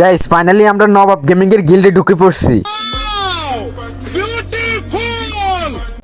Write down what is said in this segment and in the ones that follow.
Guys finally আমরা নবাব gaming এর গিল্ডে ঢুকে পড়ছি।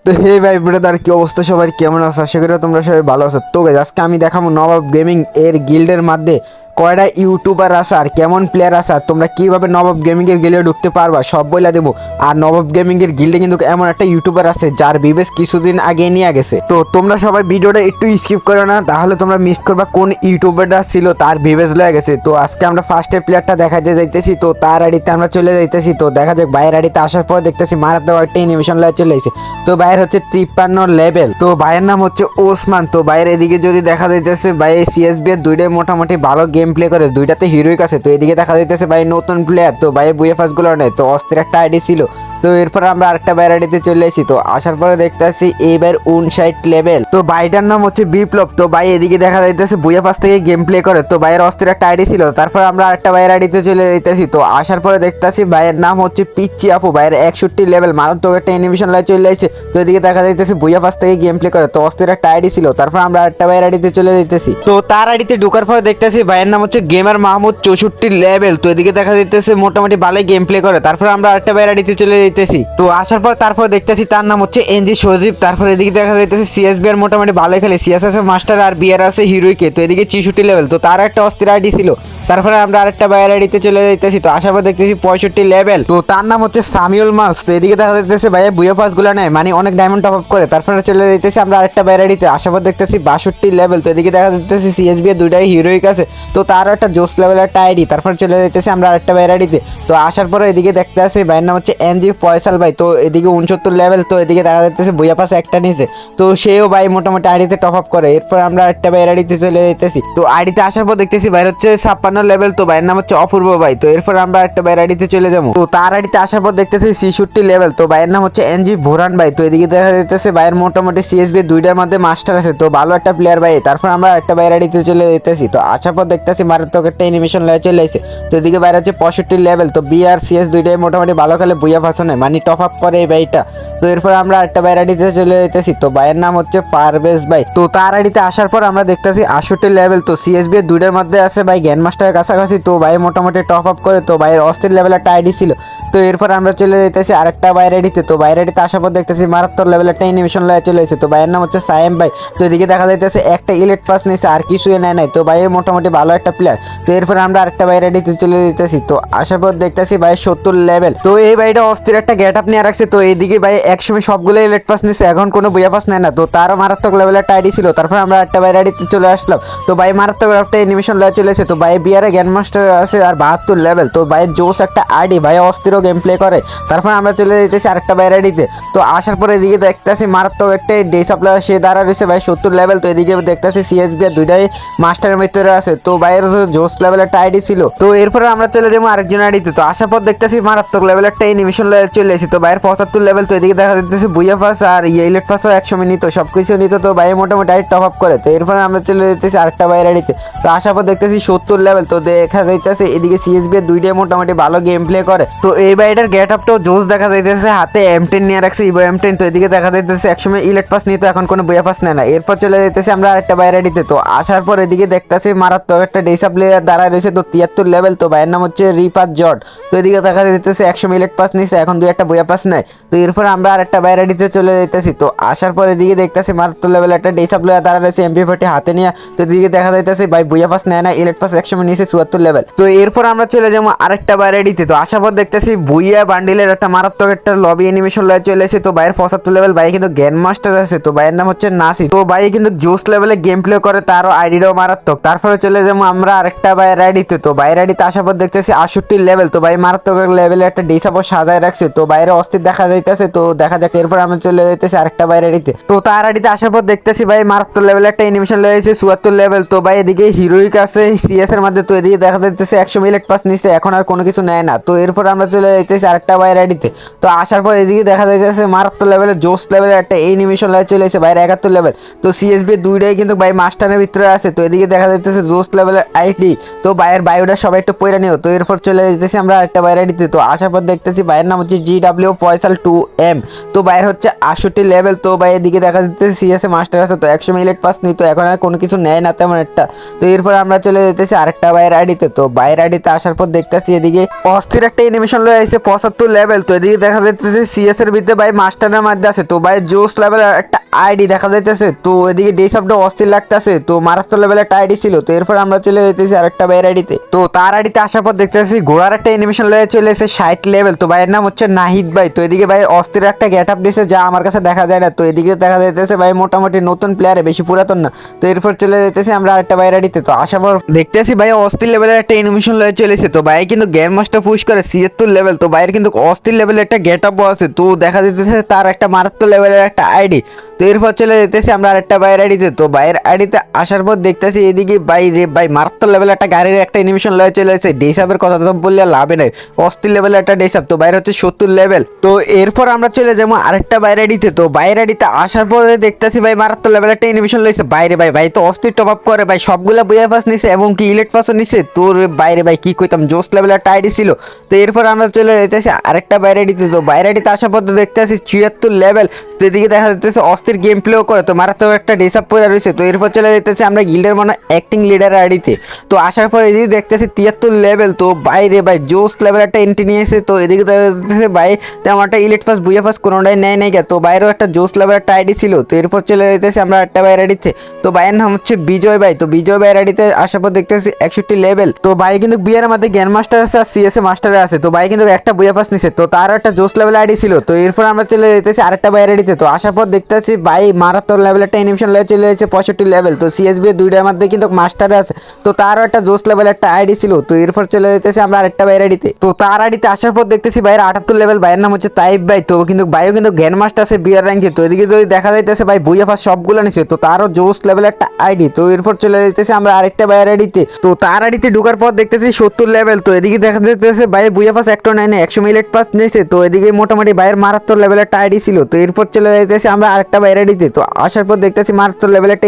তো হে ভাই ব্রাদার কি অবস্থা সবার? কেমন আছো? আশা করি তোমরা সবাই ভালো আছো। তো গাইস আজকে আমি দেখাবো নবাব গেমিং এর গিল্ডের মধ্যে কয়টা ইউটিউবার আছে আর কেমন প্লেয়ার আছে আর তোমরা কীভাবে নবাব গেমিং এর গিল্ডে ঢুকতে পারবা, সব বইলা দেবো। আর নবাব গেমিং এর গিল্ডে কিন্তু এমন একটা ইউটিউবার আছে যার বিবেশ কিছুদিন আগে নিয়ে গেছে। তো তোমরা সবাই ভিডিওটা একটু স্কিপ করো না, তাহলে তোমরা মিস করবা কোন ইউটিউবারটা ছিল তার বিবেশ লয়ে গেছে। তো আজকে আমরা ফার্স্টে প্লেয়ারটা দেখাতে যাইতেছি, তো তার আড়িতে আমরা চলে যাইতেছি। তো দেখা যাক বাইরের আড়িতে আসার পর দেখতেছি মারাত্মক একটা অ্যানিমেশন লয়ে চলে এসেছে। তো বাইরে হচ্ছে তিপ্পান্ন লেভেল তো ভাইয়ের নাম হচ্ছে ওসমান। তো বাইরের এদিকে যদি দেখা যাইতেছে, ভাই সিএসবি এর দুইটাই মোটামুটি ভালো গেম প্লে করে, দুইটাতে হিরোইক আছে। তো এদিকে দেখা যাইতেছে ভাই নতুন প্লেয়ার তো ভাই বুয়েফাসগুলো নেই তো অস্ত্রের একটা আইডি ছিল। তো এরপর আমরা আরেকটা আইডিতে চলে এসেছি তো আসার পরে দেখতে আসছি এইবার উনষাট লেভেল তো বাইটার নাম হচ্ছে বিপ্লব। তো ভাই এদিকে দেখা যাইতেছে বুয়েফাস থেকে গেম প্লে করে। তো ভাইয়ের অস্থির একটা আইডি ছিল। তারপর আমরা আরেকটা বাইর আইডিতে চলে যাইতেছি। তো আসার পরে দেখতেছি ভাইয়ের নাম হচ্ছে পিচ্চি আপু। ভাইয়ের একষট্টি লেভেল মারাত্মক একটা অ্যানিমেশন লাই চলে আসছে। তো এদিকে দেখা যাইতেছে বুয়েফাস থেকে গেম প্লে করে। তো অস্থির একটা আইডি ছিল। তারপর আমরা আরেকটা বাইর আইডিতে চলে যাইতেছি। তো তার আইডিতে ঢোকার পরে দেখতেছি ভাইয়ের নাম হচ্ছে গেমার মাহমুদ চৌষট্টি লেভেল তো এদিকে দেখা যাইতেছে মোটামুটি ভালোই গেম প্লে করে। তারপর আমরা আরেকটা বাইর আইডিতে চলে যাইতেছি। তো আসার পর তারপর দেখতেছি তার নাম হচ্ছে এনজি সজীব, তারপর এদিকে দেখা যাইতেছে সিএসবি আর মোটামুটি ভালোই খেলে। সিএস আছে মাস্টার আর বিয়ার আছে হিরোইকে, তো এদিকে চিশুটি লেভেল তো তার একটা অস্থির আইডি ছিল। তারপরে আমরা আরেকটা বাইর চলে যাইতেছি, তো আসার পর দেখতেছি পঁয়ষট্টি লেভেল তো তার নাম হচ্ছে সামিউল মালস, তো এদিকে দেখা যাইতেছে ভাইয়া বুয়া পাসগুলো নেয় মানে অনেক ডায়মন্ড টপ আপ করে। তারপরে চলে যাইতেছি আমরা আরেকটা বাইর আইডিতে আসার পর দেখতেছি বাষট্টি লেভেল তো এদিকে দেখা যাইতেছে সিএসবি এর দুইটাই হিরোইক আছে। তো তারও একটা জোস লেভেলের একটা আইডি তারপর চলে যাইতেছি আমরা আরেকটা বাইর আইডিতে তো। আসার পরে এদিকে দেখতে আসি ভাইয়ের নাম হচ্ছে এনজি ফয়সাল ভাই, তো এদিকে উনসত্তর লেভেল তো এদিকে দেখা যাইতেছে বুয়া পাস একটা নিচে তো সেও ভাই মোটামুটি আইডিতে টপ আপ করে। এরপর আমরা একটা বাইর আইডিতে চলে যাইতেছি। তো আইডিতে আসার পর দেখতেছি ভাই হচ্ছে ছাপ্পান্ন লেভেল তো ভাইয়ের নাম হচ্ছে অপূর্ব ভাই, তো এরপর আমরা একটা বাইর আইডিতে চলে যাব। তো তার আইডিতে আসার পর দেখতেছি ছিষট্টি লেভেল তো ভাইয়ের নাম হচ্ছে এনজি ভোরান ভাই, তো এদিকে দেখা যাইতেছে ভাইয়ের মোটামুটি সিএসবি দুইটার মধ্যে মাস্টার আছে, তো ভালো একটা প্লেয়ার ভাই, তারপর আমরা একটা বাইর আইডিতে চলে যেতেছি তো আসার পর দেখতেছি মারাত্মক একটা অ্যানিমেশন লয়ে চলে এসে তো এদিকে বাইরে হচ্ছে পঁয়ষট্টি লেভেল তো বি আর সিএস দুইটাই মোটামুটি ভালো খেলে বুয়া ফাঁসানো মানে টপ আপ করে এই ভাইটা। তো এরপর আমরা একটা বাইর আইডিতে চলে যেতেছি তো বাইয়ের নাম হচ্ছে পারভেজ ভাই। তো তার আইডিতে আসার পর আমরা দেখতেছি আষট্টি লেভেল তো সিএসবি এর দুইটার মধ্যে আছে ভাই জ্ঞান মাস্টারের কাছাকাছি। তো ভাই মোটামুটি টপ আপ করে, তো ভাইয়ের অস্থির লেভেল একটা আইডি ছিল। তো এরপর আমরা চলে যেতেছি আরেকটা বাইরে আইডিতে। তো বাইরে আইডিতে আসার পর দেখতেছি মারাত্মক লেভেল একটা অ্যানিমেশন লয়ে চলে এসেছে। তো ভাইয়ের নাম হচ্ছে সায়েম ভাই। তো এদিকে দেখা যাইতেছে একটা ইলেট পাস নিয়েছে আর কিছুই নেয় নাই। তো ভাই মোটামুটি ভালো একটা প্লেয়ার তো এরপর আমরা আরেকটা বাইরে আইডিতে চলে যেতেছি তো আসার পর দেখতেছি ভাই সত্তর লেভেল তো এই ভাইটা অস্থির একটা গেট আপ নিয়ে রাখছে। তো এইদিকে ভাই একসময় সবগুলো ইলেট পাস নিছে, এখন কোনো বইয়া পাস নেয় না। তো তারও মারাত্মক লেভেলের একটা আইডি ছিল তারপর আমরা একটা বাইরে আইডিতে চলে আসলাম। তো ভাই মারাত্মক একটা অ্যানিমেশন লয়ে চলে এসে তো ভাই বিয়ারে গ্যান মাস্টার আছে আর বাহাত্তর লেভেল তো ভাই জোস একটা আইডি ভাই অস্থিরও গেম প্লে করে। তারপর আমরা চলে যেতেছি আরেকটা বাইরে আইডিতে তো। আসার পরে এদিকে দেখতেছি মারাত্মক একটা ডে সাপ্লাই সে দাঁড়া রয়েছে ভাই সত্তর লেভেল তো এদিকে দেখতেছি সিএসবি আর দুইটাই মাস্টারের ভিতরে আছে। তো ভাইয়ের জোস লেভেলের একটা আইডি ছিল তো এরপরে আমরা চলে যাব আরেকজন আইডিতে তো। আসার পর দেখতেছি মারাত্মক লেভেল একটা অ্যানিমেশন চলে এসেছি। তো ভাইয়ের পঁচাত্তর লেভেল তো এদিকে দেখা যাচ্ছে বুইয়া পাস আর ইয়েলেট পাসও একসময় নিত সব কিছু নিত, তো বাইরে মোটামুটি আইডি টপ আপ করে। তো এরপরে আমরা চলে যেতেছি আরেকটা বাইরের আইডিতে তো আসার পর দেখতেছি সত্তর লেভেল তো দেখা যাইতেছে এদিকে সিএসবি দুইটাই মোটামুটি ভালো গেম প্লে করে। তো এই বাইটার গেট আপটাও জোস দেখা যাইতেছে, হাতে এম টেন নিয়ে রাখছে ইভো এম টেন তো এদিকে দেখা যাইতেছে একসময় ইলেট পাস নিত, এখন কোনো বইয়া পাস নেয় না। এরপর চলে যেতেছি আমরা আরেকটা বাইরে আইডিতে তো আসার পর এদিকে দেখতেছি মারাত্মক একটা ডেসা প্লেয়ার দাঁড়ায় রয়েছে, তো তিয়াত্তর লেভেল তো ভাইয়ের নাম হচ্ছে রিপাত জট। তো এদিকে দেখা যাইতেছে একশো মিলেট পাস নিছে, এখন দুই একটা বইয়া পাস নেয়। তো এরপর আমরা আরেকটা বাইরে আইডিতে চলে যেতেছি তো আসার পর এদিকে দেখতেছি মারাত্মক লেভেল একটা ডেসা প্লেয়ার দাঁড়ায় রয়েছে এমপি ফোর্টি হাতে নিয়ে। তো এদিকে দেখা যাইতেছে, ভাই, বইয়া পাস নেয় না ইলেট পাস একশো নিয়েছে চুয়াত্তর লেভেল তো এরপর আমরা চলে যাব আরেকটা বাইরে আইডিতে তো আসার পর দেখতেছি বুইয়া বান্ডিলের একটা মারাত্মক একটা লবি অ্যানিমেশন লয়ে চলে এসে তো বাইরের পঁচাত্তর লেভেল ভাই কিন্তু জ্ঞান মাস্টার আছে। তো ভাইয়ের নাম হচ্ছে নাসি। তো ভাই কিন্তু জোস লেভেলে গেম প্লে করে, তারও আইডিটাও মারাত্মক। তারপরে চলে যাব আমরা আরেকটা বাইরে আইডিতে তো বাইরের আইডিতে আসার পর দেখতেছি আষট্টি লেভেল তো ভাই মারাত্মক লেভেলে একটা ডিসাপও সাজায় রাখছে। তো বাইরে অস্থির দেখা যাইতেছে। তো দেখা যাক, এরপর আমি চলে যাইতেছি আরেকটা বাইরের আইডিতে তো তার আইডিতে আসার পর দেখতেছি ভাই মারাত্মক লেভেলে একটা অ্যানিমেশন রয়েছে চুয়াত্তর লেভেল তো ভাই এদিকে হিরোইক আছে সিএস এর মধ্যে তো এদিকে দেখা যাইতেছে একশো মিলেট পাস নিচ্ছে এখন আর কোনো কিছু নেয় না। তো এরপর আমরা চলে যাইতেছি আরেকটা বাইরের আইডিতে তো আসার পর এদিকে দেখা যাইতেছে মারাত্মক লেভেলের জোস লেভেলের একটা অ্যানিমেশন চলে এসে বাইরে একাত্তর লেভেল তো সিএসবি দুইটাই কিন্তু ভাই মাস্টারের ভিতরে আছে। তো এদিকে দেখা যাইতেছে জোস লেভেলের আইডি তো বাইরের বায়োটা সবাই একটু পয়রা নিও। তো এরপর চলে যেতেছি আমরা আরেকটা বাইরে আইডিতে তো আসার পর দেখতেছি ভাইয়ের নাম হচ্ছে জি ডাব্লিউ পয়সাল টু এম তো বাইরে হচ্ছে আষট্টি লেভেল তো ভাই এদিকে দেখা যাচ্ছে সিএসএ মাস্টার আছে, তো একশো মিলেট পাস নিই তো এখন আর কোনো কিছু নেয় না তেমন একটা। তো এরপর আমরা চলে যেতেছি আরেকটা বাইরের আইডিতে তো। বাইরের আইডিতে আসার পর দেখতেছি এদিকে অস্থির একটা এনিমেশন লয়ে আছে পঁচাত্তর লেভেল তো এদিকে দেখা যাচ্ছে সিএস এর ভিতরে ভাই মাস্টারের মধ্যে আছে। তো ভাই জোস লেভেল একটা আইডি দেখা যাইতেছে। তো এদিকে ডে সবটা অস্থির লাগতেছে। তো মারাত্মক লেভেলের একটা আইডি ছিল। তো এরপর আমরা চলে যেতেছি আরেকটা বাইরের আইডিতে তো। তার আইডিতে আসার পর দেখতেছি ঘোড়ার একটা এনিমেশন লয়ে চলে এসে ষাট লেভেল তো ভাইয়ের নাম হচ্ছে নাহিদ ভাই। তো এদিকে ভাই অস্থির একটা গেট আপ দিয়েছে যা আমার কাছে দেখা যায় না। তো এদিকে দেখা যাইতেছে ভাই মোটামুটি নতুন প্লেয়ারে বেশি পুরাতন না। তো এরপর চলে যেতেছি আমরা আরেকটা বাইরে আইডিতে তো আসার পর দেখতেছি ভাই অস্থির লেভেলের একটা এনিমেশন লয়ে চলেছে। তো ভাই কিন্তু গ্যান মাস্টার পুশ করে ছিয়াত্তর লেভেল তো ভাইয়ের কিন্তু অস্থির লেভেলের একটা গেট আপ আছে। তো দেখা যেতেছে তার একটা মারাত্মক লেভেলের একটা আইডি তো এরপর চলে যেতেছি আমরা আরেকটা বাইরের আইডিতে তো বাইরের আইডিতে আসার পর দেখতেছি এদিকে বাইরে ভাই মারাত্মক লেভেলের একটা গাড়ির একটা এনিমেশন লয়ে চলে এসেছে ডেসাপের কথা তো বললে লাভে নাই। অস্থির লেভেলের একটা ডেসাপ তো বাইরে হচ্ছে সত্তর লেভেল তো এরপর আমরা চলে যাব আরেকটা বাইরের আইডিতে। তো বাইরে আইডিতে আসার পরে দেখতেছি ভাই মারাত্মক লেভেলের একটা এনিমেশন লয়েছে বাইরে ভাই ভাই তো অস্থির টপ আপ করে। ভাই সবগুলা বইয়া পাস নিছে এবং কি ইলেট পাসও নিছে। তোর বাইরে ভাই কি কইতাম, জোস লেভেলের একটা আইডি ছিল। তো এরপর আমরা চলে যেতেছি আরেকটা বাইরে আইডিতে। তো বাইরে আইডিতে আসার পর তো দেখতেছি ছিয়াত্তর লেভেল তো এদিকে দেখা যাচ্ছে অস্থির গেম প্লেও করে। তো মারাত্মক একটা ডিসাপ পড়ে রয়েছে তো এরপর চলে যেতেছি আমরা গিল্ডের মনে অ্যাক্টিং লিডার আইডিতে। তো আসার পর এদিকে দেখতেছি তিয়াত্তর লেভেল তো বাইরে ভাই জোস লেভেল একটা এন্ট্রি নিয়ে এসে তো এদিকে দেখা যাচ্ছে ভাই তেমন একটা ইলেট পাস বুয়া পাস কোনোটাই নেয় নাই তো বাইরেও একটা জোস লেভেল একটা আইডি ছিল, তো এরপর চলে যেতেছি আমরা একটা বাইরের আইডিতে তো। ভাইয়ের নাম হচ্ছে বিজয় ভাই। তো বিজয় ভাইয়ের আইডিতে আসার পর দেখতেছি একষট্টি লেভেল তো ভাই কিন্তু বিয়ের মধ্যে জ্ঞান মাস্টার আছে আর সিএসএ মাস্টার আছে। তো ভাই কিন্তু একটা বুয়া পাস নিছে। তো তার একটা জোস লেভেল আইডি ছিল। তো এরপর আমরা চলে যেতেছি আরেকটা বাইরের আইডিতে তো। আসার পর দেখতেছি ভাই মারাত্মক লেভেল একটা এনিমেশন লয়ে চলে এসেছে পঁয়ষট্টি লেভেল তো সিএসবি দুইটার মধ্যে কিন্তু মাস্টারে আছে। তো তারও একটা জোস লেভেল একটা আইডি ছিল। তো এরপর চলে যেতেছি আমরা আরেকটা বাইরের আইডিতে তো। তার আইডিতে আসার পর দেখতেছি ভাইয়ের আটাত্তর লেভেল ভাইয়ের নাম হচ্ছে তাইব ভাই। তো কিন্তু ভাইও কিন্তু জ্ঞান মাস্টার আছে বিয়ার র্যাঙ্কে তো এদিকে যদি দেখা যাইতেছে, ভাই বইয়া ফাস সবগুলো নিছে, তো তারও জোস লেভেল একটা আইডি তো এরপর চলে যাইতেছে আমরা আরেকটা বাইরের আইডিতে তো। তার আইডিতে ঢোকার পর দেখতেছি সত্তর লেভেল তো এদিকে দেখা যাইতেছে, ভাই পাস একটা নাইনে একশো মিলেট পাস নিয়েছে তো এদিকে মোটামুটি ভাইয়ের মারাত্মক লেভেল একটা আইডি ছিল। তো এরপর চলে যাইতেছে আমরা আরেকটা বাইরের আইডিতে তো। আসার পর দেখতেছি মারাত্মক লেভেল একটা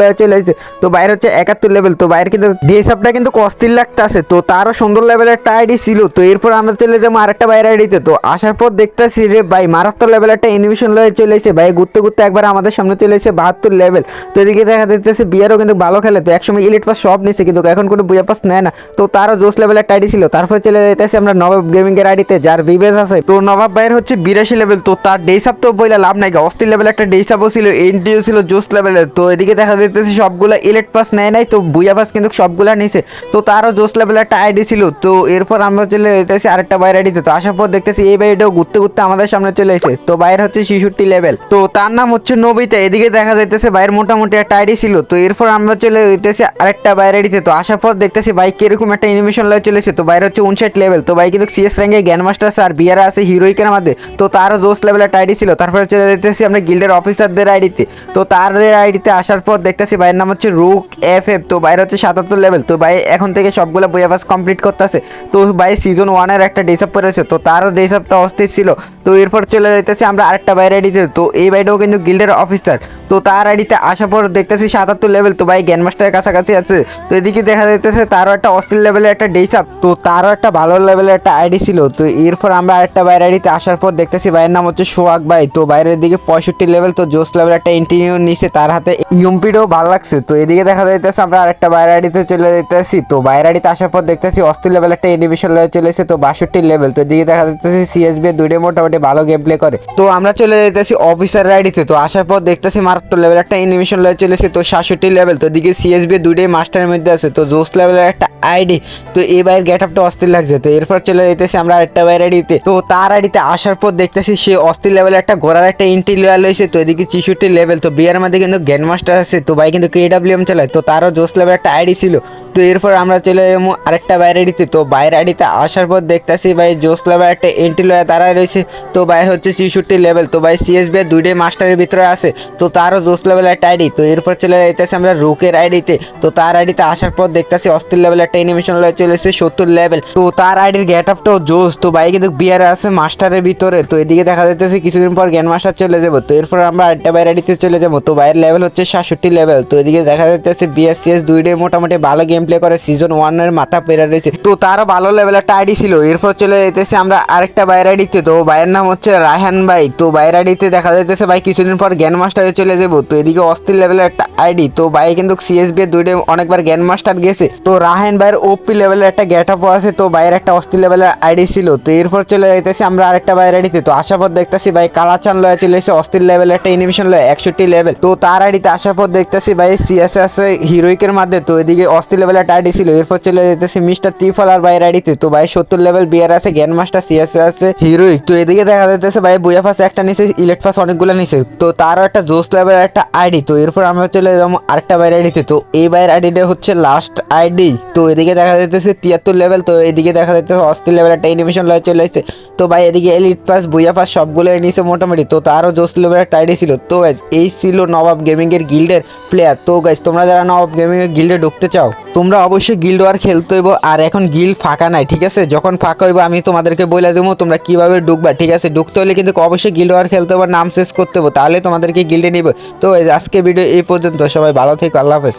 লয়ে চলে এসেছে। তো বাইরে হচ্ছে একাত্তর লেভেল তো বাইরে কিন্তু ডিএসএফটা কিন্তু অস্থির লাগতেছে। তো তারও সুন্দর লেভেলের একটা আইডি ছিল। তো এরপর আমরা চলে যাব আরেকটা বাইরের আইডিতে তো আসার পর দেখতেছি রে ভাই মারাত্মক লেভেল একটা এনিমেশন লয়ে চলে এসে ভাই, ঘুরতে ঘুরতে একবার আমাদের সামনে চলে এসে বাহাত্তর লেভেল তো এদিকে দেখা যাচ্ছে বিয়ারও কিন্তু ভালো খেলে। তো একসময় ইলিট পাস সব নিছে, কিন্তু এখন কোনো বুয়া পাস নেয় না। তো তারও জোস লেভেলের একটা আইডি ছিল। তারপরে চলে যেতেছি আমরা নবাব গেমিং এর আইডিতে যার বিবেস আছে। তো নবাব ভাইয়ের হচ্ছে বিরাশি লেভেল তো তার ডেসাপ তো বইলে লাভ নাই অস্থির লেভেল একটা ডেসাপও ছিল এনটিও ছিল জোস লেভেলের তো এদিকে দেখা যাইতেছে সবগুলো ইলেট পাস নেয় নাই, তো বুয়া পাস কিন্তু সবগুলা নিছে। তো তারও জোস লেভেলের একটা আইডি ছিল। তো এরপর আমরা চলে যেতেছি আরেকটা বাইরে আইডিতে তো। আসার পর দেখতেছি এই বাইরেটাও ঘুরতে ঘুরতে আমাদের সামনে চলে এসে তো বাইরে হচ্ছে ছিষট্টি লেভেল তো তার নাম হচ্ছে নবিতা। এদিকে দেখা যাইতেছে বাইরের মোটামুটি একটা আইডি ছিল। তো এরপর আমরা চলে যেতেছি আরেকটা বাইরে আইডিতে তো। আসার পর দেখতেছি বাইক কীরকম একটা এনিমেশন লয়ে চলেছে তো বাইরে হচ্ছে উনষাট লেভেল তো বাইক কিন্তু সিএস র্যাঙ্কে গ্যান মাস্টার আছে আর বিয়ারা আছে হিরোইকের মধ্যে। তো তারও জোস লেভেলের আইডি ছিল। তারপরে চলে যেতেছি আমরা গিল্ডের অফিসারদের আইডিতে তো। তাদের আইডিতে আসার পর দেখতেছি ভাইয়ের নাম হচ্ছে রুক এফ এফ তো বাইরে হচ্ছে সাতাত্তর লেভেল তো ভাই এখন থেকে সবগুলো বইয়া পাস কমপ্লিট করতেছে। তো ভাই সিজন ওয়ানের একটা ডেসাপ পড়েছে তো তারও ডেসাপটা অস্থির ছিল। তো এরপর চলে যেতেছি আমরা আরেকটা বাইরে আইডিতে তো। এই বাইরেও কিন্তু গিল্ডের অফিসার তো তার আইডিতে আসার পর দেখতেছি সাতাত্তর লেভেল তো ভাই জ্ঞান মাস্টারের কাছাকাছি আছে। তো এদিকে দেখা যাইতেছে তারও একটা অস্থির লেভেলের একটা ডেসাপ তো তারও একটা ভালো লেভেলের একটা আইডি ছিল। তো এরপর আমরা আরেকটা বাইরে আইডিতে আসার পর দেখতেছি ভাইয়ের নাম হচ্ছে সোহাগ ভাই। তো বাইরের দিকে পঁয়ষট্টি লেভেল তো জোস লেভেল একটা ইন্টিনিউ নিছে তার হাতে। ইউমপিডও ভালো লাগছে। তো এদিকে দেখা যাইতেছে আমরা আরেকটা বাইরে আইডিতে চলে যেতেছি তো বাইরে আইডিতে আসার পর দেখতেছি অস্থির লেভেল একটা এনিমেশন লয়ে চলে এসে তো বাষট্টি লেভেল তো এদিকে দেখা যাইতেছে সিএসবি দুইটাই মোটামুটি ভালো গেম প্লে করে। তো আমরা চলে যেতেছি অফিসার আইডিতে তো। আসার পর দেখতেছি মারাত্মক লেভেল একটা এনিমেশন লয়ে চলে এসে তো সাতষট্টি লেভেল তো এদিকে সিএসবি দুইটাই মাস্টারের মধ্যে আছে। তো জোস লেভেলের একটা আইডি তো এই বাইরের গেট আপটা অস্থির লাগছে। তো এরপর চলে যেতেছি আমরা আরেকটা বাইরে আইডিতে তো। তার আইডিতে আসার পর দেখতেছি সে অস্থির লেভেলের একটা ঘোড়ার একটা ইন্টিরিয়ার লয়েছে তো এদিকে চিশুটি লেভেল তো বিয়ার মধ্যে কিন্তু গ্যান মাস্টার আছে। তো ভাই কিন্তু কেডাব্লিউএম চালায়। তো তারও জোস লেভেল একটা আইডি ছিল। তো এরপর আমরা চলে যাব আরেকটা বাইরে আইডিতে তো। বাইরে আইডিতে আসার পর দেখতেছি ভাই জোস লেভেল একটা এন্ট্রি লয়ে দাঁড়ায় রয়েছে। তো বাইরে হচ্ছে ছিষট্টি লেভেল তো ভাই সিএসবি দুইটাই মাস্টারের ভিতরে আছে। তো তারও জোস লেভেল একটা আইডি তো এরপর চলে যাইতেছে আমরা রুকের আইডিতে তো তার আইডিতে আসার পর দেখতেছি অস্থির লেভেল একটা এনিমেশন লয়ে চলে এসেছে সত্তর লেভেল তো তার আইডির গেট আপটাও জোস। তো ভাই, কিন্তু বিয়ারে আছে মাস্টারের ভিতরে। তো এদিকে দেখা যাইতেছে কিছুদিন পর জ্ঞান মাস্টার চলে যাব। তো এরপর আমরা আরেকটা বাইরে আইডিতে চলে যাব। তো বাইরের লেভেল হচ্ছে সাতষট্টি লেভেল তো এদিকে দেখা যাইতেছে বিএসসিএস দুইটাই মোটামুটি ভালো গেম প্লে করে সিজন ওয়ানের মাথা পেরা রয়েছে। তো তারও ভালো লেভেল একটা আইডি ছিল। এরপর চলে যেতেছি আমরা আরেকটা বাইরে আইডিতে তো ভাইয়ের নাম হচ্ছে রায়হান ভাই, তো বাইরের আইডিতে দেখা যাইতেছে ভাই কিছুদিন পর জ্ঞান মাস্টারে চলে যাব। তো এদিকে অস্থির লেভেলের একটা আইডি। তো ভাই কিন্তু সিএসবি এর দুইটা অনেকবার জ্ঞান মাস্টার গেছে। তো রায়হান ভাইয়ের ওপি লেভেলের একটা গেট আপ আছে। তো বাইরের একটা অস্থির লেভেলের আইডি ছিল। তো এরপর চলে যাইতেছি আমরা আরেকটা বাইরের আইডিতে। তো আসার পর দেখতেছি ভাই কালাচান লয়ে চলে এসে অস্থির লেভেলের একটা এনিমেশন লয়ে, একষট্টি লেভেল তো তার আইডিতে আসার পর দেখতেছি ভাই সিএস আছে হিরোইকের মধ্যে তো এদিকে অস্থির লেভেলের একটা আইডি ছিল। এরপর চলে যেতেছি মিস্টার ত্রিফল আর বাইরের আইডিতে। তো ভাই সত্তর লেভেল বিয়ার আছে, জ্ঞান মাস্টার সিএস আছে হিরোইক তো এদিকে দেখা যাইতেছে ভাই বুয়া ফাস একটা নিচে ইলেট ফাস অনেকগুলো নিচে তো তারও একটা জোস লেভেলের একটা আইডি। তো এরপর আমরা চলে যাব আরেকটা বাইরের আইডিতে। তো এই বাইরের আইডিটা হচ্ছে লাস্ট আইডি। তো এদিকে দেখা যাইতেছে তিয়াত্তর লেভেল তো এদিকে দেখা যাইতেছে অস্থির লেভেল একটা এনিমেশন লয়ে চলে এসেছে তো ভাই, এদিকে এলিট পাস বুয়া পাস সবগুলো নিচে মোটামুটি। তো তারও জোস লেভেলের একটা আইডি ছিল। তো গাইজ এই ছিল নবাব গেমিংয়ের গিল্ডের প্লেয়ার তো গাইজ তোমরা যারা নবাব গেমিং এর গিল্ডে ঢুকতে চাও, তোমরা অবশ্যই গিল্ড ওয়ার খেলতে হইব। আর এখন গিল্ড ফাঁকা নাই, ঠিক আছে? যখন ফাঁকা হইব, আমি তোমাদেরকে বলে দেবো তোমরা কীভাবে ঢুকবা, ঠিক আছে? ঢুকতে হলে কিন্তু অবশ্যই গিল্ড ওয়ার খেলতে হবে, নাম শেষ করতে হবে, তাহলে তোমাদেরকে গিল্ডে নিবে। তো আজকে ভিডিও এই পর্যন্ত, সবাই ভালো থেকো, আল্লাহ হাফেজ।